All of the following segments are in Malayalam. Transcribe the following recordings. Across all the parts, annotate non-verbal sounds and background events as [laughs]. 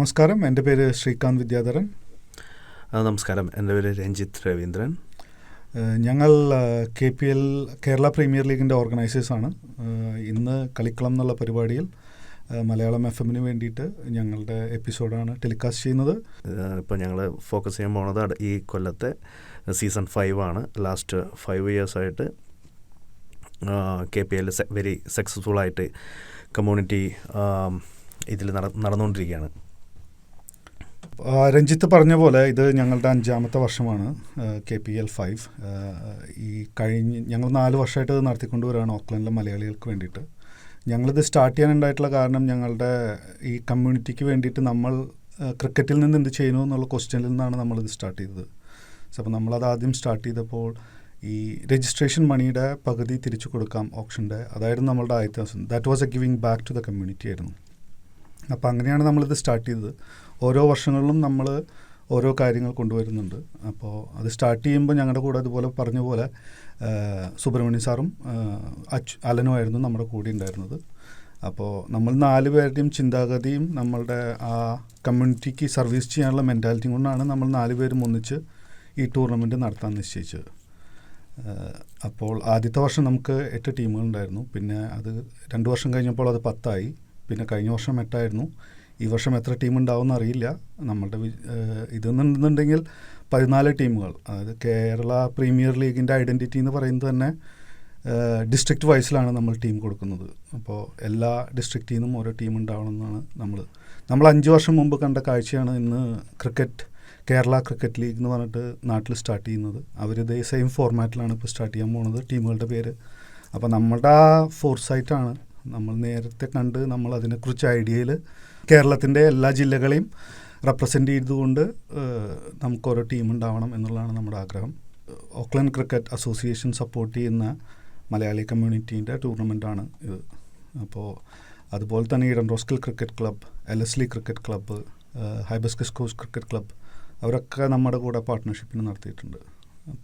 നമസ്കാരം. എന്റെ പേര് ശ്രീകാന്ത് വിദ്യാധരൻ. നമസ്കാരം. എന്റെ പേര് രഞ്ജിത്ത് രവീന്ദ്രൻ. ഞങ്ങൾ K P L Kerala premier ലീഗിന്റെ ഓർഗനൈസേഴ്സാണ്. ഇന്ന് കളിക്കളം എന്നുള്ള പരിപാടിയിൽ മലയാളം എഫ് എമ്മിന് വേണ്ടിയിട്ട് ഞങ്ങളുടെ എപ്പിസോഡാണ് ടെലികാസ്റ്റ് ചെയ്യുന്നത്. ഇപ്പോൾ ഞങ്ങൾ ഫോക്കസ് ചെയ്യാൻ പോണത് ഈ കൊല്ലത്തെ സീസൺ ഫൈവ് ആണ് last five ഇയേഴ്സായിട്ട് K P L very successful ആയിട്ട് കമ്മ്യൂണിറ്റി ഇതിൽ നട നടന്നുകൊണ്ടിരിക്കുകയാണ്. രഞ്ജിത്ത് പറഞ്ഞ പോലെ ഇത് ഞങ്ങളുടെ അഞ്ചാമത്തെ വർഷമാണ് കെ പി എൽ ഫൈവ് ഈ കഴിഞ്ഞ് ഞങ്ങൾ നാല് വർഷമായിട്ട് ഇത് നടത്തിക്കൊണ്ടുവരികയാണ് ഓക്ലൻഡിലെ മലയാളികൾക്ക് വേണ്ടിയിട്ട്. ഞങ്ങളിത് സ്റ്റാർട്ട് ചെയ്യാനുണ്ടായിട്ടുള്ള കാരണം ഞങ്ങളുടെ ഈ കമ്മ്യൂണിറ്റിക്ക് വേണ്ടിയിട്ട് നമ്മൾ ക്രിക്കറ്റിൽ നിന്ന് എന്ത് ചെയ്യുന്നു എന്നുള്ള ക്വസ്റ്റ്യനിൽ നിന്നാണ് നമ്മളിത് സ്റ്റാർട്ട് ചെയ്തത്. സോ അപ്പോൾ നമ്മളത് ആദ്യം സ്റ്റാർട്ട് ചെയ്തപ്പോൾ ഈ രജിസ്ട്രേഷൻ മണിയുടെ പകുതി തിരിച്ചു കൊടുക്കാം ഓപ്ഷന്റെ അതായിരുന്നു നമ്മളുടെ ആദ്യത്തെ that was a giving back to the community ആയിരുന്നു. അപ്പോൾ അങ്ങനെയാണ് നമ്മളിത് സ്റ്റാർട്ട് ചെയ്തത്. ഓരോ വർഷങ്ങളിലും നമ്മൾ ഓരോ കാര്യങ്ങൾ കൊണ്ടുവരുന്നുണ്ട്. അപ്പോൾ അത് സ്റ്റാർട്ട് ചെയ്യുമ്പോൾ ഞങ്ങളുടെ കൂടെ അതുപോലെ പറഞ്ഞ പോലെ സുബ്രഹ്മണ്യ സാറും അച് അച്ചു അലനുമായിരുന്നു നമ്മുടെ കൂടെ ഉണ്ടായിരുന്നത് അപ്പോൾ നമ്മൾ നാല് പേരുടെയും ചിന്താഗതിയും നമ്മളുടെ ആ കമ്മ്യൂണിറ്റിക്ക് സർവീസ് ചെയ്യാനുള്ള മെന്റാലിറ്റി കൊണ്ടാണ് നമ്മൾ നാല് പേരും ഒന്നിച്ച് ഈ ടൂർണമെന്റ് നടത്താൻ നിശ്ചയിച്ചത്. അപ്പോൾ ആദ്യത്തെ വർഷം നമുക്ക് എട്ട് ടീമുകളുണ്ടായിരുന്നു പിന്നെ അത് രണ്ട് വർഷം കഴിഞ്ഞപ്പോൾ അത് പത്തായി. പിന്നെ കഴിഞ്ഞ വർഷം എട്ടായിരുന്നു. ഈ വർഷം എത്ര ടീം ഉണ്ടാവുമെന്ന് അറിയില്ല. നമ്മളുടെ ഇതെന്നുണ്ടെന്നുണ്ടെങ്കിൽ പതിനാല് ടീമുകൾ അതായത് കേരള പ്രീമിയർ ലീഗിന്റെ ഐഡന്റിറ്റി എന്ന് പറയുന്നത് തന്നെ ഡിസ്ട്രിക്റ്റ് വൈസിലാണ് നമ്മൾ ടീം കൊടുക്കുന്നത്. അപ്പോൾ എല്ലാ ഡിസ്ട്രിക്റ്റിൽ നിന്നും ഓരോ ടീം ഉണ്ടാവണമെന്നാണ് നമ്മൾ നമ്മൾ അഞ്ച് വർഷം മുമ്പ് കണ്ട കാഴ്ചയാണ് ഇന്ന് ക്രിക്കറ്റ് കേരള ക്രിക്കറ്റ് ലീഗ് എന്ന് പറഞ്ഞിട്ട് നാട്ടിൽ സ്റ്റാർട്ട് ചെയ്യുന്നത്. അവർ ഇതേ സെയിം ഫോർമാറ്റിലാണ് ഇപ്പോൾ സ്റ്റാർട്ട് ചെയ്യാൻ പോകുന്നത് ടീമുകളുടെ പേര്. അപ്പോൾ നമ്മുടെ ആ ഫോർസൈറ്റാണ് നമ്മൾ നേരത്തെ കണ്ട് നമ്മൾ അതിനെക്കുറിച്ച് ഐഡിയയിൽ കേരളത്തിന്റെ എല്ലാ ജില്ലകളെയും റെപ്രസെന്റ് ചെയ്തുകൊണ്ട് നമുക്കൊരോ ടീം ഉണ്ടാവണം എന്നുള്ളതാണ് നമ്മുടെ ആഗ്രഹം. ഓക്ലൻഡ് ക്രിക്കറ്റ് അസോസിയേഷൻ സപ്പോർട്ട് ചെയ്യുന്ന മലയാളി കമ്മ്യൂണിറ്റീന്റെ ടൂർണമെന്റാണ് ഇത്. അപ്പോൾ അതുപോലെ തന്നെ Eden Roskill cricket club L S ലി cricket club Hibiscus Coast cricket club അവരൊക്കെ നമ്മുടെ കൂടെ പാർട്ട്ണർഷിപ്പിന് നടത്തിയിട്ടുണ്ട്.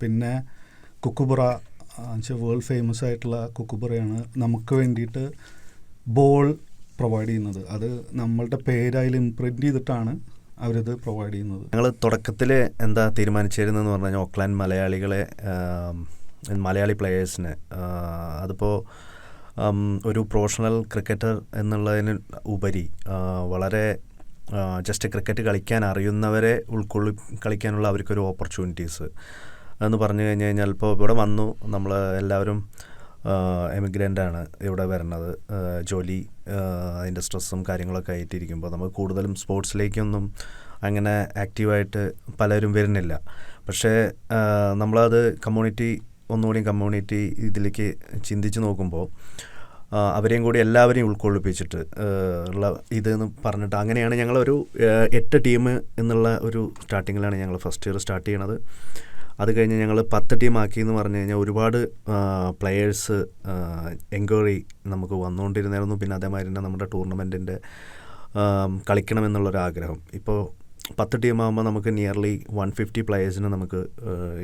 പിന്നെ കുക്കുബുറ വെച്ചാൽ വേൾഡ് ഫേമസ് ആയിട്ടുള്ള കുക്കുപുറയാണ് നമുക്ക് വേണ്ടിയിട്ട് ബോൾ പ്രൊവൈഡ് ചെയ്യുന്നത്. അത് നമ്മളുടെ പേരായി ഇംപ്രിന്റ് ചെയ്തിട്ടാണ് അവരത് പ്രൊവൈഡ് ചെയ്യുന്നത്. ഞങ്ങൾ തുടക്കത്തിൽ എന്താ തീരുമാനിച്ചിരുന്നതെന്ന് പറഞ്ഞു കഴിഞ്ഞാൽ ഓക്ലാൻഡ് മലയാളികളെ മലയാളി പ്ലേയേഴ്സിന് അതിപ്പോൾ ഒരു പ്രൊഫഷണൽ ക്രിക്കറ്റർ എന്നുള്ളതിന് ഉപരി വളരെ ജസ്റ്റ് ക്രിക്കറ്റ് കളിക്കാൻ അറിയുന്നവരെ ഉൾക്കൊള്ളി കളിക്കാനുള്ള അവർക്കൊരു ഓപ്പർച്യൂണിറ്റീസ് എന്ന് പറഞ്ഞു കഴിഞ്ഞ് കഴിഞ്ഞാൽ ഇപ്പോൾ ഇവിടെ വന്നു. നമ്മൾ എല്ലാവരും എമിഗ്രന്റ് ആണ് ഇവിടെ വരുന്നത്. ജോലി അതിന്റെ സ്ട്രെസ്സും കാര്യങ്ങളൊക്കെ ആയിട്ടിരിക്കുമ്പോൾ നമ്മൾ കൂടുതലും സ്പോർട്സിലേക്കൊന്നും അങ്ങനെ ആക്റ്റീവായിട്ട് പലരും വരുന്നില്ല. പക്ഷേ നമ്മളത് കമ്മ്യൂണിറ്റി ഒന്നുകൂടി കമ്മ്യൂണിറ്റി ഇതിലേക്ക് ചിന്തിച്ച് നോക്കുമ്പോൾ അവരെയും കൂടി എല്ലാവരെയും ഉൾക്കൊള്ളിപ്പിച്ചിട്ട് ഉള്ള ഇതെന്ന് പറഞ്ഞിട്ട് അങ്ങനെയാണ് ഞങ്ങളൊരു എട്ട് ടീം എന്നുള്ള ഒരു സ്റ്റാർട്ടിങ്ങിലാണ് ഞങ്ങൾ ഫസ്റ്റ് ഇയർ സ്റ്റാർട്ട് ചെയ്യണത്. അത് കഴിഞ്ഞ് ഞങ്ങൾ പത്ത് ടീമാക്കി എന്ന് പറഞ്ഞു കഴിഞ്ഞാൽ ഒരുപാട് പ്ലെയേഴ്സ് എൻക്വയറി നമുക്ക് വന്നുകൊണ്ടിരുന്നായിരുന്നു പിന്നെ അതേമാതിരി തന്നെ നമ്മുടെ ടൂർണമെന്റിന്റെ കളിക്കണമെന്നുള്ളൊരാഗ്രഹം. ഇപ്പോൾ പത്ത് ടീമാകുമ്പോൾ നമുക്ക് നിയർലി വൺ ഫിഫ്റ്റി പ്ലെയേഴ്സിനെ നമുക്ക്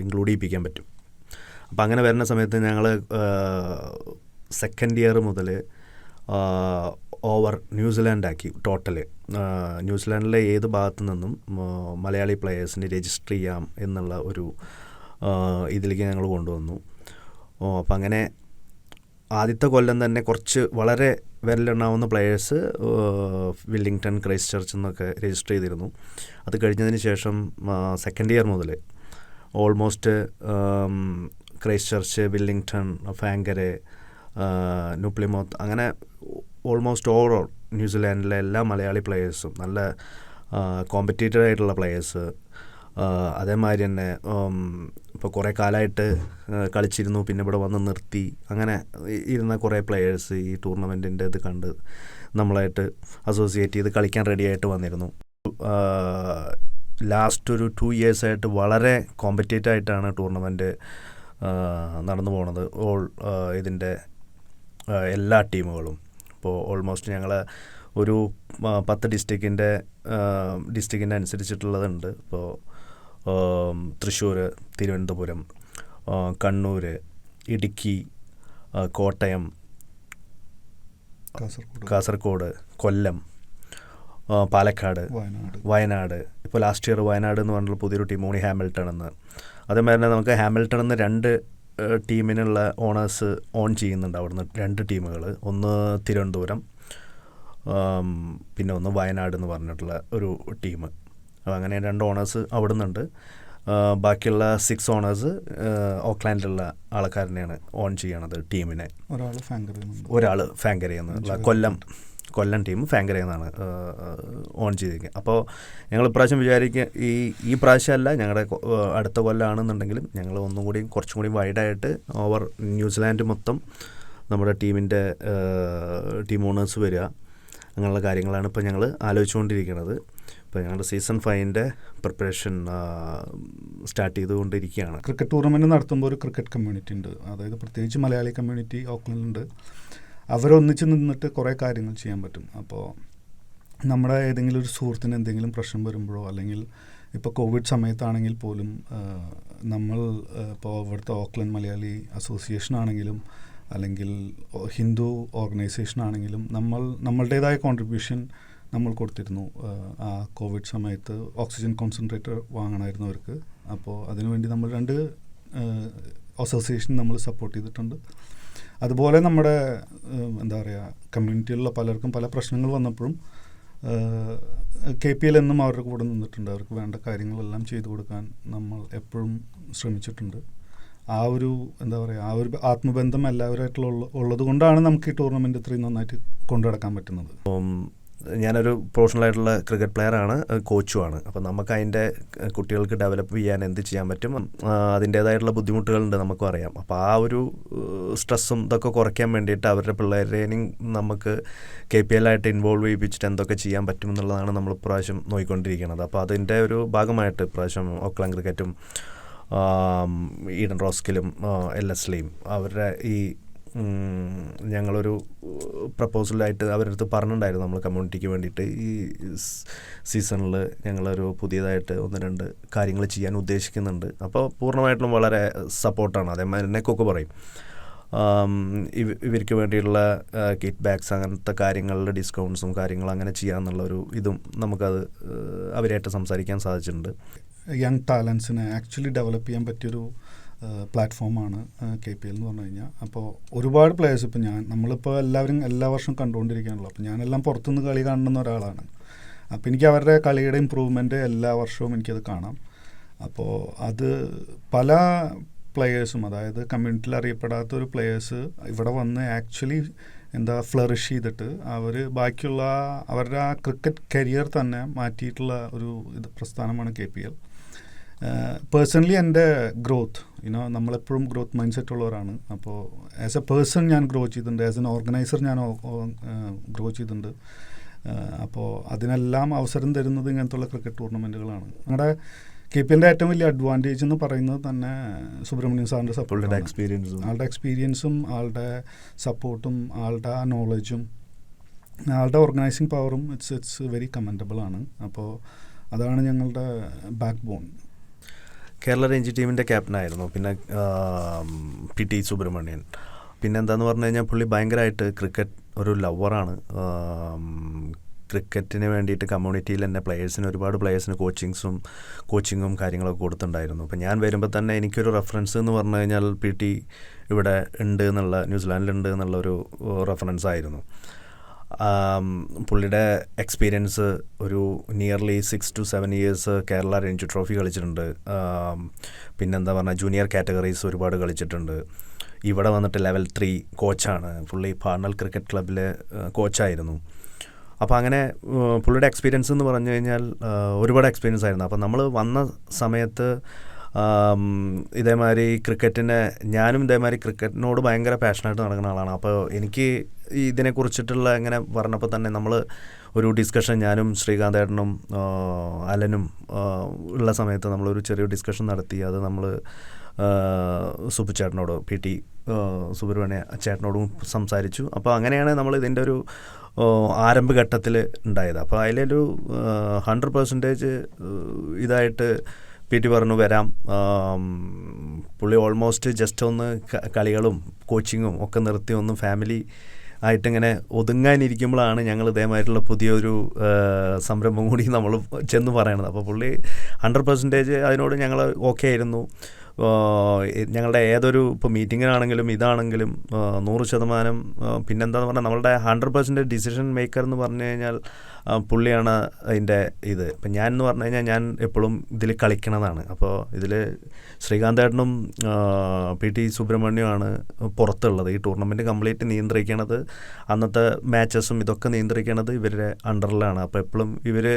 ഇൻക്ലൂഡ് ചെയ്യിപ്പിക്കാൻ പറ്റും. അപ്പോൾ അങ്ങനെ വരുന്ന സമയത്ത് ഞങ്ങൾ സെക്കൻഡ് ഇയർ മുതൽ ഓവർ ന്യൂസിലാൻഡാക്കി ടോട്ടൽ. ന്യൂസിലാൻഡിലെ ഏത് ഭാഗത്തു നിന്നും മലയാളി പ്ലെയേഴ്സിനെ രജിസ്റ്റർ ചെയ്യാം എന്നുള്ള ഒരു ഇതിലേക്ക് ഞങ്ങൾ കൊണ്ടുവന്നു. ഓ അപ്പം അങ്ങനെ ആദ്യത്തെ കൊല്ലം തന്നെ കുറച്ച് വളരെ വിരലെണ്ണാവുന്ന പ്ലെയേഴ്സ് വില്ലിങ്ടൺ ക്രൈസ്റ്റ് ചർച്ച് എന്നൊക്കെ രജിസ്റ്റർ ചെയ്തിരുന്നു. അത് കഴിഞ്ഞതിന് ശേഷം സെക്കൻഡ് ഇയർ മുതൽ almost Christchurch Wellington Whangarei New Plymouth അങ്ങനെ ഓൾമോസ്റ്റ് ഓവറോൾ ന്യൂസിലാൻഡിലെ എല്ലാ മലയാളി പ്ലെയേഴ്സും നല്ല കോമ്പറ്റീറ്റഡ് ആയിട്ടുള്ള പ്ലെയേഴ്സ് അതേമാതിരി തന്നെ ഇപ്പോൾ കുറേ കാലമായിട്ട് കളിച്ചിരുന്നു പിന്നെ ഇവിടെ വന്ന് നിർത്തി അങ്ങനെ ഇരുന്ന കുറേ പ്ലെയേഴ്സ് ഈ ടൂർണമെന്റിന്റെ ഇത് കണ്ട് നമ്മളായിട്ട് അസോസിയേറ്റ് ചെയ്ത് കളിക്കാൻ റെഡി ആയിട്ട് വന്നിരുന്നു. ലാസ്റ്റ് ഒരു ടു ഇയേഴ്സായിട്ട് വളരെ കോമ്പറ്റേറ്റീവ് ആയിട്ടാണ് ടൂർണമെന്റ് നടന്നു പോണത്. ഓൾ ഇതിന്റെ എല്ലാ ടീമുകളും ഇപ്പോൾ ഓൾമോസ്റ്റ് ഞങ്ങൾ ഒരു പത്ത് ഡിസ്ട്രിക്റ്റിന്റെ ഡിസ്ട്രിക്റ്റിന്റെ അനുസരിച്ചിട്ടുള്ളതുണ്ട്. ഇപ്പോൾ തൃശ്ശൂർ തിരുവനന്തപുരം കണ്ണൂർ ഇടുക്കി കോട്ടയം കാസർഗോഡ്. കൊല്ലം പാലക്കാട് വയനാട്. ഇപ്പോൾ ലാസ്റ്റ് ഇയർ വയനാട് എന്ന് പറഞ്ഞിട്ടുള്ള പുതിയൊരു ടീം മോണി ഹാമിൽട്ടൺ എന്ന്. അതേമാതിരി തന്നെ നമുക്ക് ഹാമിൽട്ടൺ എന്ന് രണ്ട് ടീമിനുള്ള ഓണേഴ്സ് ഓൺ ചെയ്യുന്നുണ്ട് അവിടുന്ന് രണ്ട് ടീമുകൾ ഒന്ന് തിരുവനന്തപുരം പിന്നെ ഒന്ന് വയനാട് എന്ന് പറഞ്ഞിട്ടുള്ള ഒരു ടീം. അപ്പോൾ അങ്ങനെ രണ്ട് ഓണേഴ്സ് അവിടെ നിന്നുണ്ട് ബാക്കിയുള്ള സിക്സ് ഓണേഴ്സ് ഓക്ലാൻഡിലുള്ള ആൾക്കാരനെയാണ് ഓൺ ചെയ്യണത് ടീമിനെ. ഒരാൾ ഫാങ്കർ ചെയ്യുന്നുണ്ട് ഒരാൾ ഫാങ്കരയിൽ നിന്ന് കൊല്ലം. കൊല്ലം ടീം ഫാങ്കരയിൽ നിന്നാണ് ഓൺ ചെയ്തിരിക്കുന്നത് അപ്പോൾ ഞങ്ങൾ ഇപ്രാവശ്യം വിചാരിക്കുക ഈ ഈ പ്രാവശ്യമല്ല ഞങ്ങളുടെ അടുത്ത കൊല്ലമാണെന്നുണ്ടെങ്കിലും ഞങ്ങൾ ഒന്നും കൂടി കുറച്ചും കൂടി വൈഡായിട്ട് ഓവർ ന്യൂസിലാൻഡ് മൊത്തം നമ്മുടെ ടീമിന്റെ ടീം ഓണേഴ്സ് വരിക അങ്ങനെയുള്ള കാര്യങ്ങളാണ് ഇപ്പോൾ ഞങ്ങൾ ആലോചിച്ചുകൊണ്ടിരിക്കുന്നത്. ഇപ്പോൾ ഞങ്ങളുടെ സീസൺ ഫൈവിന്റെ പ്രിപ്പറേഷൻ സ്റ്റാർട്ട് ചെയ്തുകൊണ്ടിരിക്കുകയാണ്. ക്രിക്കറ്റ് ടൂർണമെന്റ് നടത്തുമ്പോൾ ഒരു ക്രിക്കറ്റ് കമ്മ്യൂണിറ്റി ഉണ്ട്. അതായത് പ്രത്യേകിച്ച് മലയാളി കമ്മ്യൂണിറ്റി ഓക്ലൻഡിലുണ്ട്. അവരൊന്നിച്ച് നിന്നിട്ട് കുറേ കാര്യങ്ങൾ ചെയ്യാൻ പറ്റും. അപ്പോൾ നമ്മുടെ ഏതെങ്കിലും ഒരു സുഹൃത്തിന് എന്തെങ്കിലും പ്രശ്നം വരുമ്പോഴോ അല്ലെങ്കിൽ ഇപ്പോൾ കോവിഡ് സമയത്താണെങ്കിൽ പോലും നമ്മൾ ഇപ്പോൾ ഇവിടുത്തെ ഓക്ലൻഡ് മലയാളി അസോസിയേഷൻ ആണെങ്കിലും അല്ലെങ്കിൽ ഹിന്ദു ഓർഗനൈസേഷൻ ആണെങ്കിലും നമ്മൾ നമ്മളുടേതായ കോൺട്രിബ്യൂഷൻ നമ്മൾ കൊടുത്തിരുന്നു. ആ കോവിഡ് സമയത്ത് ഓക്സിജൻ കോൺസെൻട്രേറ്റർ വാങ്ങണമായിരുന്നു അവർക്ക്. അപ്പോൾ അതിനുവേണ്ടി നമ്മൾ രണ്ട് അസോസിയേഷൻ നമ്മൾ സപ്പോർട്ട് ചെയ്തിട്ടുണ്ട്. അതുപോലെ നമ്മുടെ എന്താ പറയുക കമ്മ്യൂണിറ്റിയിലുള്ള പലർക്കും പല പ്രശ്നങ്ങൾ വന്നപ്പോഴും കെ പി എൽ എന്നും അവരുടെ കൂടെ നിന്നിട്ടുണ്ട്. അവർക്ക് വേണ്ട കാര്യങ്ങളെല്ലാം ചെയ്തു കൊടുക്കാൻ നമ്മൾ എപ്പോഴും ശ്രമിച്ചിട്ടുണ്ട്. ആ ഒരു എന്താ പറയുക ആ ഒരു ആത്മബന്ധം എല്ലാവരുമായിട്ടുള്ള ഉള്ളത് കൊണ്ടാണ് നമുക്ക് ഈ ടൂർണമെന്റ് ഇത്രയും നന്നായിട്ട് കൊണ്ടുനടക്കാൻ പറ്റുന്നത്. ഞാനൊരു പ്രൊഫഷണൽ ആയിട്ടുള്ള ക്രിക്കറ്റ് പ്ലെയറാണ് കോച്ചുമാണ് അപ്പം നമുക്ക് അതിന്റെ കുട്ടികൾക്ക് ഡെവലപ്പ് ചെയ്യാൻ എന്ത് ചെയ്യാൻ പറ്റും അതിന്റേതായിട്ടുള്ള ബുദ്ധിമുട്ടുകളുണ്ട് നമുക്കും അറിയാം. അപ്പോൾ ആ ഒരു സ്ട്രെസ്സും ഇതൊക്കെ കുറയ്ക്കാൻ വേണ്ടിയിട്ട് അവരുടെ പിള്ളേരെയും നമുക്ക് കെ പി എല്ലായിട്ട് ഇൻവോൾവ് ചെയ്യിപ്പിച്ചിട്ട് എന്തൊക്കെ ചെയ്യാൻ പറ്റും എന്നുള്ളതാണ് നമ്മൾ ഇപ്രാവശ്യം നോക്കിക്കൊണ്ടിരിക്കുന്നത്. അപ്പോൾ അതിന്റെ ഒരു ഭാഗമായിട്ട് ഇപ്രാവശ്യം ഓക്ലാൻ ക്രിക്കറ്റും ഈഡൻ റോസ്കിലും എൽ എസ്ലിയും അവരുടെ ഈ ഞങ്ങളൊരു പ്രപ്പോസലായിട്ട് അവരുടെ അടുത്ത് പറഞ്ഞിട്ടുണ്ടായിരുന്നു നമ്മൾ കമ്മ്യൂണിറ്റിക്ക് വേണ്ടിയിട്ട്. ഈ സീസണിൽ ഞങ്ങളൊരു പുതിയതായിട്ട് ഒന്ന് രണ്ട് കാര്യങ്ങൾ ചെയ്യാൻ ഉദ്ദേശിക്കുന്നുണ്ട്. അപ്പോൾ പൂർണമായിട്ടും വളരെ സപ്പോർട്ടാണ്. അതേമാതിരി തന്നെ കൊക്ക് പറയും. ഇവ- ഇവർക്ക് വേണ്ടിയുള്ള കിറ്റ് ബാഗ്സ് അങ്ങനത്തെ കാര്യങ്ങളുടെ ഡിസ്കൗണ്ട്സും കാര്യങ്ങളും അങ്ങനെ ചെയ്യാമെന്നുള്ള ഒരു ഇതും നമുക്കത് അവരായിട്ട് സംസാരിക്കാൻ സാധിച്ചിട്ടുണ്ട്. യങ് ടാലൻസിനെ ആക്ച്വലി ഡെവലപ്പ് ചെയ്യാൻ പറ്റിയൊരു പ്ലാറ്റ്ഫോമാണ് കെ പി എൽ എന്ന് പറഞ്ഞു കഴിഞ്ഞാൽ. അപ്പോൾ ഒരുപാട് പ്ലേയേഴ്സ് ഇപ്പോൾ ഞാൻ നമ്മളിപ്പോൾ എല്ലാവരും എല്ലാ വർഷവും കണ്ടുകൊണ്ടിരിക്കുകയാണല്ലോ. അപ്പോൾ ഞാനെല്ലാം പുറത്തുനിന്ന് കളി കാണുന്ന ഒരാളാണ്. അപ്പോൾ എനിക്ക് അവരുടെ കളിയുടെ ഇമ്പ്രൂവ്മെന്റ് എല്ലാ വർഷവും എനിക്കത് കാണാം. അപ്പോൾ അത് പല പ്ലെയേഴ്സും അതായത് കമ്മ്യൂണിറ്റിയിൽ അറിയപ്പെടാത്ത ഒരു പ്ലെയേഴ്സ് ഇവിടെ വന്ന് ആക്ച്വലി എന്താ ഫ്ലറിഷ് ചെയ്തിട്ട് അവർ ബാക്കിയുള്ള അവരുടെ ആ ക്രിക്കറ്റ് കരിയർ തന്നെ മാറ്റിയിട്ടുള്ള ഒരു ഇത് പ്രസ്ഥാനമാണ് കെ പി എൽ പേഴ്സണലി എന്റെ ഗ്രോത്ത് യുനോ നമ്മളെപ്പോഴും ഗ്രോത്ത് മൈൻഡ് സെറ്റ് ഉള്ളവരാണ്. അപ്പോൾ ആസ് എ പേഴ്സൺ ഞാൻ ഗ്രോ ചെയ്തിട്ടുണ്ട്. ആസ് എൻ ഓർഗനൈസർ ഞാൻ ഗ്രോ ചെയ്തിട്ടുണ്ട്. അപ്പോൾ അതിനെല്ലാം അവസരം തരുന്നത് ഇങ്ങനത്തുള്ള ക്രിക്കറ്റ് ടൂർണമെന്റുകളാണ് നമ്മുടെ കെ പി എല്ലിന്റെ ഏറ്റവും വലിയ അഡ്വാന്റേജ് എന്ന് പറയുന്നത് തന്നെ സുബ്രഹ്മണ്യൻ സാറിന്റെ സപ്പോർട്ട് എക്സ്പീരിയൻസും ആളുടെ എക്സ്പീരിയൻസും ആളുടെ സപ്പോർട്ടും ആളുടെ ആ നോളജും ആളുടെ ഓർഗനൈസിങ് പവറും ഇറ്റ്സ് ഇറ്റ്സ് വെരി കമന്റബിൾ ആണ്. അപ്പോൾ അതാണ് ഞങ്ങളുടെ ബാക്ക് ബോൺ കേരള രഞ്ജി ടീമിന്റെ ക്യാപ്റ്റനായിരുന്നു. പിന്നെ പി ടി സുബ്രഹ്മണ്യൻ. പിന്നെ എന്താന്ന് പറഞ്ഞു കഴിഞ്ഞാൽ പുള്ളി ഭയങ്കരമായിട്ട് ക്രിക്കറ്റ് ഒരു ലവറാണ്. ക്രിക്കറ്റിന് വേണ്ടിയിട്ട് കമ്മ്യൂണിറ്റിയിൽ തന്നെ പ്ലെയേഴ്സിന് ഒരുപാട് പ്ലെയേഴ്സിന് കോച്ചിങ്സും കോച്ചിങ്ങും കാര്യങ്ങളൊക്കെ കൊടുത്തിട്ടുണ്ടായിരുന്നു. അപ്പോൾ ഞാൻ വരുമ്പോൾ തന്നെ എനിക്കൊരു റെഫറൻസ് എന്ന് പറഞ്ഞു കഴിഞ്ഞാൽ പി ടി ഇവിടെ ഉണ്ട് എന്നുള്ള ന്യൂസിലാൻഡിലുണ്ട് എന്നുള്ള ഒരു റെഫറൻസ് ആയിരുന്നു. പുള്ളിയുടെ എക്സ്പീരിയൻസ് ഒരു nearly six to seven years Kerala Ranji trophy കളിച്ചിട്ടുണ്ട്. പിന്നെന്താ പറഞ്ഞാൽ ജൂനിയർ കാറ്റഗറീസ് ഒരുപാട് കളിച്ചിട്ടുണ്ട്. ഇവിടെ വന്നിട്ട് ലെവൽ ത്രീ കോച്ചാണ് പുള്ളി പാർണൽ ക്രിക്കറ്റ് ക്ലബിലെ കോച്ചായിരുന്നു അപ്പോൾ അങ്ങനെ പുള്ളിയുടെ എക്സ്പീരിയൻസ് എന്ന് പറഞ്ഞു കഴിഞ്ഞാൽ ഒരുപാട് എക്സ്പീരിയൻസ് ആയിരുന്നു. അപ്പോൾ നമ്മൾ വന്ന സമയത്ത് ഇതേമാതിരി ക്രിക്കറ്റിനെ ഞാനും ഇതേമാതിരി ക്രിക്കറ്റിനോട് ഭയങ്കര പാഷനായിട്ട് നടക്കുന്ന ആളാണ്. അപ്പോൾ എനിക്ക് ഇതിനെക്കുറിച്ചിട്ടുള്ള ഇങ്ങനെ പറഞ്ഞപ്പോൾ തന്നെ നമ്മൾ ഒരു ഡിസ്കഷൻ ഞാനും ശ്രീകാന്ത് ഏട്ടനും അലനും ഉള്ള സമയത്ത് നമ്മളൊരു ചെറിയ ഡിസ്കഷൻ നടത്തി. അത് നമ്മൾ സുബു ചേട്ടനോട് പി ടി സുബ്രഹ്മണ്യ ചേട്ടനോടും സംസാരിച്ചു. അപ്പോൾ അങ്ങനെയാണ് നമ്മൾ ഇതിന്റെ ഒരു ആരംഭഘട്ടത്തിൽ ഉണ്ടായത്. അപ്പോൾ അതിലൊരു ഹൺഡ്രഡ് പെർസെന്റേജ് ഇതായിട്ട് പി ടി പറഞ്ഞു വരാം. പുള്ളി ഓൾമോസ്റ്റ് ജസ്റ്റ് ഒന്ന് കളികളും കോച്ചിങ്ങും ഒക്കെ നിർത്തി ഒന്ന് ഫാമിലി ആയിട്ടിങ്ങനെ ഒതുങ്ങാനിരിക്കുമ്പോഴാണ് ഞങ്ങൾ ഇതേമായിട്ടുള്ള പുതിയൊരു സംരംഭം കൂടി നമ്മൾ ചെന്ന് പറയണത്. അപ്പോൾ പുള്ളി ഹൺഡ്രഡ് പെർസെന്റേജ് അതിനോട് ഞങ്ങൾ ഓക്കെ ആയിരുന്നു. ഞങ്ങളുടെ ഏതൊരു ഇപ്പോൾ മീറ്റിങ്ങിനാണെങ്കിലും ഇതാണെങ്കിലും നൂറ് ശതമാനം പിന്നെന്താന്ന് പറഞ്ഞാൽ നമ്മളുടെ ഹൺഡ്രഡ് പെർസെന്റ് ഡിസിഷൻ മേക്കർ എന്ന് പറഞ്ഞു കഴിഞ്ഞാൽ പുള്ളിയാണ് അതിന്റെ ഇത്. ഇപ്പം ഞാൻ എന്ന് പറഞ്ഞു കഴിഞ്ഞാൽ ഞാൻ എപ്പോഴും ഇതിൽ കളിക്കണതാണ്. അപ്പോൾ ഇതിൽ ശ്രീകാന്തേട്ടനും പി ടി സുബ്രഹ്മണ്യമാണ് പുറത്തുള്ളത്. ഈ ടൂർണമെന്റ് കംപ്ലീറ്റ് നിയന്ത്രിക്കണത് അന്നത്തെ മാച്ചസും ഇതൊക്കെ നിയന്ത്രിക്കണത് ഇവരുടെ അണ്ടറിലാണ് അപ്പോൾ എപ്പോഴും ഇവർ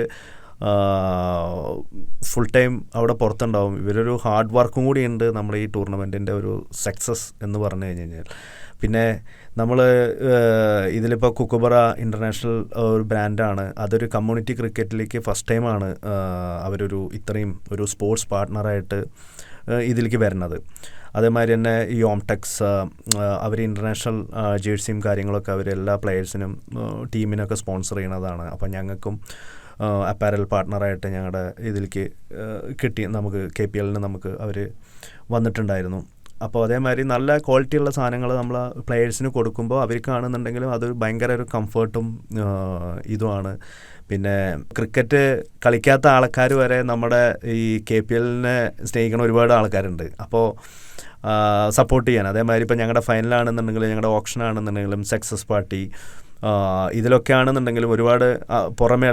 ഫുൾ ടൈം അവിടെ പുറത്തുണ്ടാവും. ഇവരൊരു ഹാർഡ് വർക്കും കൂടി ഉണ്ട് നമ്മുടെ ഈ ടൂർണമെന്റിന്റെ ഒരു സക്സസ് എന്ന് പറഞ്ഞു കഴിഞ്ഞ് കഴിഞ്ഞാൽ. പിന്നെ നമ്മൾ ഇതിലിപ്പോൾ കുക്കുബറ ഇന്റർനാഷണൽ ഒരു ബ്രാൻഡാണ് അതൊരു കമ്മ്യൂണിറ്റി ക്രിക്കറ്റിലേക്ക് ഫസ്റ്റ് ടൈമാണ് അവരൊരു ഇത്രയും ഒരു സ്പോർട്സ് പാർട്ട്ണറായിട്ട് ഇതിലേക്ക് വരുന്നത്. അതേമാതിരി തന്നെ ഈ ഓംടെക്സ് അവർ ഇന്റർനാഷണൽ ജേഴ്സിയും കാര്യങ്ങളൊക്കെ അവർ എല്ലാ പ്ലെയേഴ്സിനും ടീമിനൊക്കെ സ്പോൺസർ ചെയ്യണതാണ് അപ്പം ഞങ്ങൾക്കും അപ്പാരൽ പാർട്ട്ണറായിട്ട് ഞങ്ങളുടെ ഇതിലേക്ക് കിട്ടി നമുക്ക് കെ പി എല്ലിന് നമുക്ക് അവർ വന്നിട്ടുണ്ടായിരുന്നു. അപ്പോൾ അതേമാതിരി നല്ല ക്വാളിറ്റിയുള്ള സാധനങ്ങൾ നമ്മൾ പ്ലെയേഴ്സിന് കൊടുക്കുമ്പോൾ അവർക്കാണെന്നുണ്ടെങ്കിലും അതൊരു ഭയങ്കര ഒരു കംഫർട്ടും ഇതുമാണ്. പിന്നെ ക്രിക്കറ്റ് കളിക്കാത്ത ആൾക്കാർ വരെ നമ്മുടെ ഈ കെ പി എല്ലിനെ സ്നേഹിക്കുന്ന ഒരുപാട് ആൾക്കാരുണ്ട്. അപ്പോൾ സപ്പോർട്ട് ചെയ്യാൻ. അതേമാതിരി ഇപ്പോൾ ഞങ്ങളുടെ ഫൈനലാണെന്നുണ്ടെങ്കിലും ഞങ്ങളുടെ ഓപ്ഷൻ ആണെന്നുണ്ടെങ്കിലും സക്സസ് പാർട്ടി ഇതിലൊക്കെ ആണെന്നുണ്ടെങ്കിലും ഒരുപാട്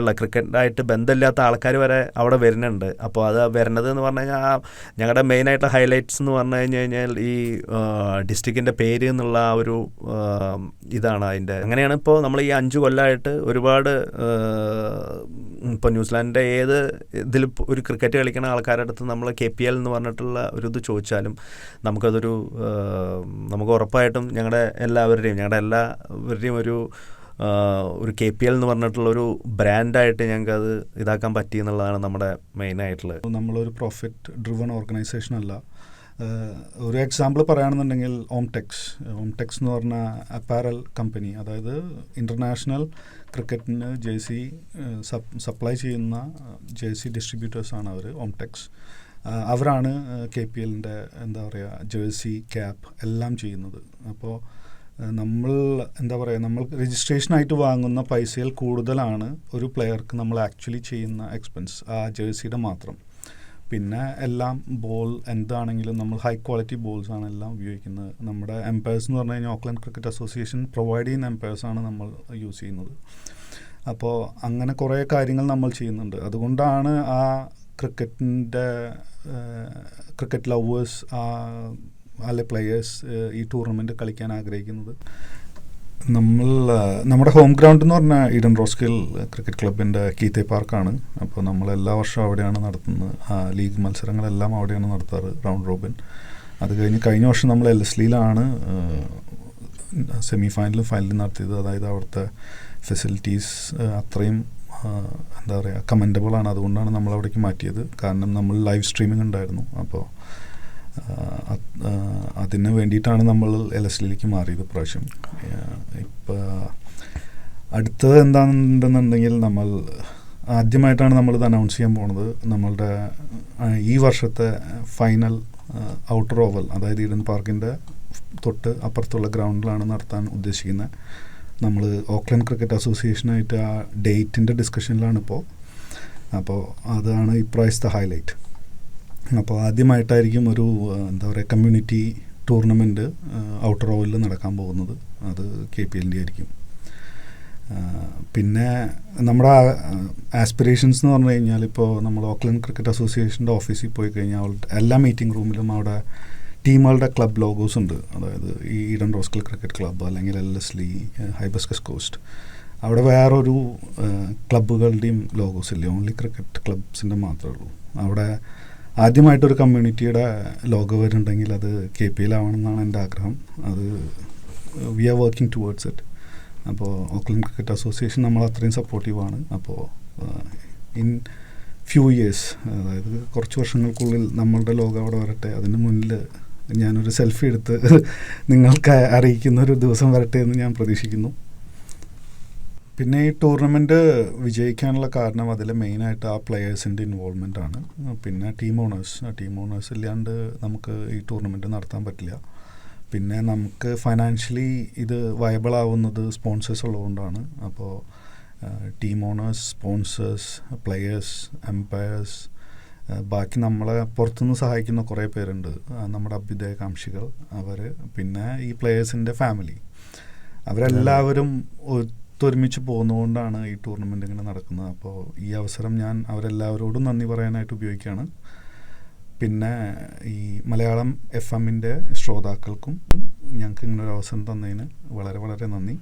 ഉള്ള ക്രിക്കറ്റായിട്ട് ബന്ധമില്ലാത്ത ആൾക്കാർ വരെ അവിടെ വരുന്നുണ്ട്. അപ്പോൾ അത് വരുന്നത് എന്ന് പറഞ്ഞു കഴിഞ്ഞാൽ ഞങ്ങളുടെ മെയിനായിട്ട് ഹൈലൈറ്റ്സ് എന്ന് പറഞ്ഞു കഴിഞ്ഞ് കഴിഞ്ഞാൽ ഈ ഡിസ്ട്രിക്റ്റിന്റെ പേര് എന്നുള്ള ആ ഒരു ഇതാണ് അതിന്റെ അങ്ങനെയാണ് ഇപ്പോൾ നമ്മൾ ഈ അഞ്ച് കൊല്ലമായിട്ട് ഒരുപാട് ഇപ്പോൾ ന്യൂസിലാൻഡിന്റെ ഏത് ഇതിൽ ഒരു ക്രിക്കറ്റ് കളിക്കുന്ന ആൾക്കാരുടെ അടുത്ത് നമ്മൾ കെ പി എൽ എന്ന് പറഞ്ഞിട്ടുള്ള ഒരു ഇത് ചോദിച്ചാലും നമുക്കതൊരു നമുക്ക് ഉറപ്പായിട്ടും ഞങ്ങളുടെ എല്ലാവരുടെയും ഞങ്ങളുടെ എല്ലാവരുടെയും ഒരു ഒരു കെ പി എൽ എന്ന് പറഞ്ഞിട്ടുള്ള ഒരു ബ്രാൻഡായിട്ട് ഞങ്ങൾക്ക് അത് ഇതാക്കാൻ പറ്റി എന്നുള്ളതാണ് നമ്മുടെ മെയിനായിട്ടുള്ളത് നമ്മളൊരു പ്രോഫിറ്റ് ഡ്രിവൺ ഓർഗനൈസേഷൻ അല്ല. ഒരു എക്സാമ്പിൾ പറയുകയാണെന്നുണ്ടെങ്കിൽ ഓംടെക്സ് ഓംടെക്സ് എന്ന് പറഞ്ഞ അപ്പാരൽ കമ്പനി അതായത് ഇന്റർനാഷണൽ ക്രിക്കറ്റിന് ജേഴ്സി സപ്ലൈ ചെയ്യുന്ന ജേഴ്സി ഡിസ്ട്രിബ്യൂട്ടേഴ്സാണ് അവർ ഓംടെക്സ് അവരാണ് കെ പി എല്ലിന്റെ എന്താ പറയുക ജേഴ്സി ക്യാപ്പ് എല്ലാം ചെയ്യുന്നത്. അപ്പോൾ നമ്മൾ എന്താ പറയുക നമ്മൾ രജിസ്ട്രേഷനായിട്ട് വാങ്ങുന്ന പൈസയിൽ കൂടുതലാണ് ഒരു പ്ലെയർക്ക് നമ്മൾ ആക്ച്വലി ചെയ്യുന്ന എക്സ്പെൻസ് ആ ജേഴ്സിയുടെ മാത്രം. പിന്നെ എല്ലാം ബോൾ എന്താണെങ്കിലും നമ്മൾ ഹൈ ക്വാളിറ്റി ബോൾസ് ആണ് എല്ലാം ഉപയോഗിക്കുന്നത്. നമ്മുടെ എംപയേഴ്സ് എന്ന് പറഞ്ഞു കഴിഞ്ഞാൽ ഓക്ലൻഡ് ക്രിക്കറ്റ് അസോസിയേഷൻ പ്രൊവൈഡ് ചെയ്യുന്ന എംപയേഴ്സ് ആണ് നമ്മൾ യൂസ് ചെയ്യുന്നത്. അപ്പോൾ അങ്ങനെ കുറേ കാര്യങ്ങൾ നമ്മൾ ചെയ്യുന്നുണ്ട്. അതുകൊണ്ടാണ് ആ ക്രിക്കറ്റിന്റെ ക്രിക്കറ്റ് ലവേഴ്സ് ആ അല്ലെ പ്ലെയേഴ്സ് ഈ ടൂർണമെന്റ് കളിക്കാൻ ആഗ്രഹിക്കുന്നത്. നമ്മൾ നമ്മുടെ ഹോം ഗ്രൗണ്ട് എന്ന് പറഞ്ഞാൽ ഈഡൻ റോസ്കിൽ ക്രിക്കറ്റ് ക്ലബിന്റെ കീത്തെ പാർക്കാണ് അപ്പോൾ നമ്മൾ എല്ലാ വർഷവും അവിടെയാണ് നടത്തുന്നത്. ലീഗ് മത്സരങ്ങളെല്ലാം അവിടെയാണ് നടത്താറ് റൗണ്ട് റോബിൻ അത് കഴിഞ്ഞ് കഴിഞ്ഞ വർഷം നമ്മൾ എൽ എസ് ലിയിലാണ് സെമി ഫൈനലും ഫൈനലും നടത്തിയത്. അതായത് അവിടുത്തെ ഫെസിലിറ്റീസ് അത്രയും എന്താ പറയുക കമന്റബിൾ ആണ്. അതുകൊണ്ടാണ് നമ്മൾ അവിടേക്ക് മാറ്റിയത്. കാരണം നമ്മൾ ലൈവ് സ്ട്രീമിംഗ് ഉണ്ടായിരുന്നു. അപ്പോൾ അതിന് വേണ്ടിയിട്ടാണ് നമ്മൾ എൽ എസ് ഡിയിലേക്ക് മാറിയത് പ്രാവശ്യം ഇപ്പോൾ അടുത്തത് എന്താണെന്നുണ്ടെന്നുണ്ടെങ്കിൽ നമ്മൾ ആദ്യമായിട്ടാണ് നമ്മളിത് അനൗൺസ് ചെയ്യാൻ പോണത്. നമ്മളുടെ ഈ വർഷത്തെ ഫൈനൽ ഔട്ടർ ഓവൽ അതായത് ഈഡൻ പാർക്കിന്റെ തൊട്ട് അപ്പുറത്തുള്ള ഗ്രൗണ്ടിലാണ് നടത്താൻ ഉദ്ദേശിക്കുന്നത് നമ്മൾ ഓക്ലൻഡ് ക്രിക്കറ്റ് അസോസിയേഷനായിട്ട് ആ ഡേറ്റിന്റെ ഡിസ്കഷനിലാണ് ഇപ്പോൾ അപ്പോൾ അതാണ് ഇപ്രാവശ്യത്തെ ഹൈലൈറ്റ് അപ്പോൾ ആദ്യമായിട്ടായിരിക്കും ഒരു എന്താ പറയുക കമ്മ്യൂണിറ്റി ടൂർണമെന്റ് ഔട്ടർ ഓവലിൽ നടക്കാൻ പോകുന്നത്. അത് കെ പി എല്ലിന്റെ ആയിരിക്കും പിന്നെ നമ്മുടെ ആസ്പിറേഷൻസ് എന്ന് പറഞ്ഞു കഴിഞ്ഞാൽ ഇപ്പോൾ നമ്മൾ ഓക്ലൻഡ് ക്രിക്കറ്റ് അസോസിയേഷന്റെ ഓഫീസിൽ പോയി കഴിഞ്ഞാൽ എല്ലാ മീറ്റിംഗ് റൂമിലും അവിടെ ടീമുകളുടെ ക്ലബ് ലോഗോസ് ഉണ്ട്. അതായത് ഈ ഈഡൻ റോസ്കൽ ക്രിക്കറ്റ് ക്ലബ്ബ് അല്ലെങ്കിൽ എൽ എസ് ലി ഹൈബസ്കസ് കോസ്റ്റ് അവിടെ വേറൊരു ക്ലബ്ബുകളുടെയും ലോഗോസ് ഇല്ല? ഓൺലി ക്രിക്കറ്റ് ക്ലബ്സിന്റെ മാത്രമേ ഉള്ളൂ. അവിടെ ആദ്യമായിട്ടൊരു കമ്മ്യൂണിറ്റിയുടെ ലോഗോ വരുന്നുണ്ടെങ്കിൽ അത് കെ പി എല്ലാവണമെന്നാണ് എന്റെ ആഗ്രഹം. അത് we are working towards it അപ്പോൾ ഓക്ലൻഡ് ക്രിക്കറ്റ് അസോസിയേഷൻ നമ്മൾ അത്രയും സപ്പോർട്ടീവാണ് അപ്പോൾ ഇൻ ഫ്യൂ ഇയേഴ്സ് അതായത് കുറച്ച് വർഷങ്ങൾക്കുള്ളിൽ നമ്മളുടെ ലോകം അവിടെ വരട്ടെ. അതിന് മുന്നിൽ ഞാനൊരു സെൽഫി എടുത്ത് [laughs] നിങ്ങൾക്ക് അറിയിക്കുന്ന ഒരു ദിവസം വരട്ടെ എന്ന് ഞാൻ പ്രതീക്ഷിക്കുന്നു. പിന്നെ ഈ ടൂർണമെന്റ് വിജയിക്കാനുള്ള കാരണം അതിൽ മെയിനായിട്ട് ആ പ്ലെയേഴ്സിന്റെ ഇൻവോൾവ്മെന്റ് ആണ്. പിന്നെ ടീം ഓണേഴ്സ് ടീം ഓണേഴ്സ് ഇല്ലാണ്ട് നമുക്ക് ഈ ടൂർണമെന്റ് നടത്താൻ പറ്റില്ല. പിന്നെ നമുക്ക് ഫൈനാൻഷ്യലി ഇത് വയബിൾ ആവുന്നത് സ്പോൺസേഴ്സ് ഉള്ളതുകൊണ്ടാണ്. അപ്പോൾ team owners sponsors players umpires ബാക്കി നമ്മളെ പുറത്തുനിന്ന് സഹായിക്കുന്ന കുറേ പേരുണ്ട്. നമ്മുടെ അഭ്യുദയകാംക്ഷികൾ അവർ പിന്നെ ഈ പ്ലെയേഴ്സിന്റെ ഫാമിലി അവരെല്ലാവരും ഒത്തൊരുമിച്ച് പോകുന്നതുകൊണ്ടാണ് ഈ ടൂർണമെന്റ് ഇങ്ങനെ നടക്കുന്നത്. അപ്പോൾ ഈ അവസരം ഞാൻ അവരെല്ലാവരോടും നന്ദി പറയാനായിട്ട് ഉപയോഗിക്കുകയാണ്. പിന്നെ ഈ മലയാളം എഫ് എമ്മിന്റെ ശ്രോതാക്കൾക്കും ഞങ്ങൾക്ക് ഇങ്ങനെ ഒരു അവസരം തന്നതിന് വളരെ വളരെ നന്ദി.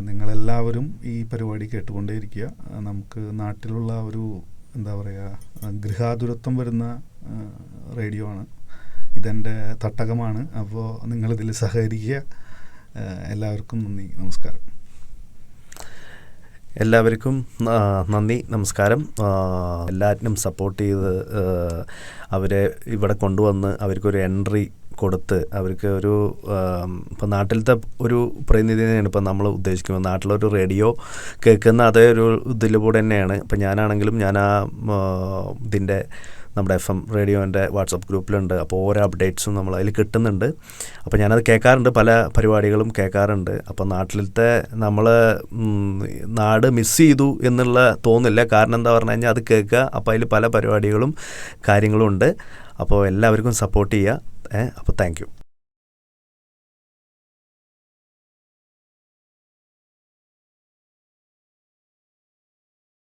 നിങ്ങളെല്ലാവരും ഈ പരിപാടി കേട്ടുകൊണ്ടേയിരിക്കുക. നമുക്ക് നാട്ടിലുള്ള ഒരു എന്താ പറയുക ഗൃഹാതുരത്വം വരുന്ന റേഡിയോ ആണ്. ഇതെന്റെ തട്ടകമാണ്. അപ്പോൾ നിങ്ങളിതിൽ സഹകരിക്കുക. എല്ലാവർക്കും നന്ദി. നമസ്കാരം. എല്ലാവർക്കും നന്ദി നമസ്കാരം. എല്ലാറ്റിനും സപ്പോർട്ട് ചെയ്ത് അവരെ ഇവിടെ കൊണ്ടുവന്ന് അവർക്കൊരു എൻട്രി കൊടുത്ത് അവർക്ക് ഒരു ഇപ്പം നാട്ടിലത്തെ ഒരു പ്രതിനിധിയാണ് ഇപ്പം നമ്മൾ ഉദ്ദേശിക്കുന്നത്. നാട്ടിലൊരു റേഡിയോ കേൾക്കുന്ന അതേ ഒരു ഇതിലൂടെ തന്നെയാണ്. ഇപ്പം ഞാനാണെങ്കിലും ഞാൻ ആ, ഇതിന്റെ നമ്മുടെ എഫ് എം റേഡിയോന്റെ വാട്സപ്പ് ഗ്രൂപ്പിലുണ്ട്. അപ്പോൾ ഓരോ അപ്ഡേറ്റ്സും നമ്മൾ അതിൽ കിട്ടുന്നുണ്ട്. അപ്പോൾ ഞാനത് കേൾക്കാറുണ്ട്. പല പരിപാടികളും കേൾക്കാറുണ്ട്. അപ്പോൾ നാട്ടിലത്തെ നമ്മൾ നാട് മിസ് ചെയ്തു എന്നുള്ള തോന്നില്ല കാരണം എന്താ പറഞ്ഞു കഴിഞ്ഞാൽ അത് കേൾക്കുക. അപ്പോൾ അതിൽ പല പരിപാടികളും കാര്യങ്ങളും ഉണ്ട്. അപ്പോൾ എല്ലാവർക്കും സപ്പോർട്ട് ചെയ്യുക. അപ്പോൾ താങ്ക്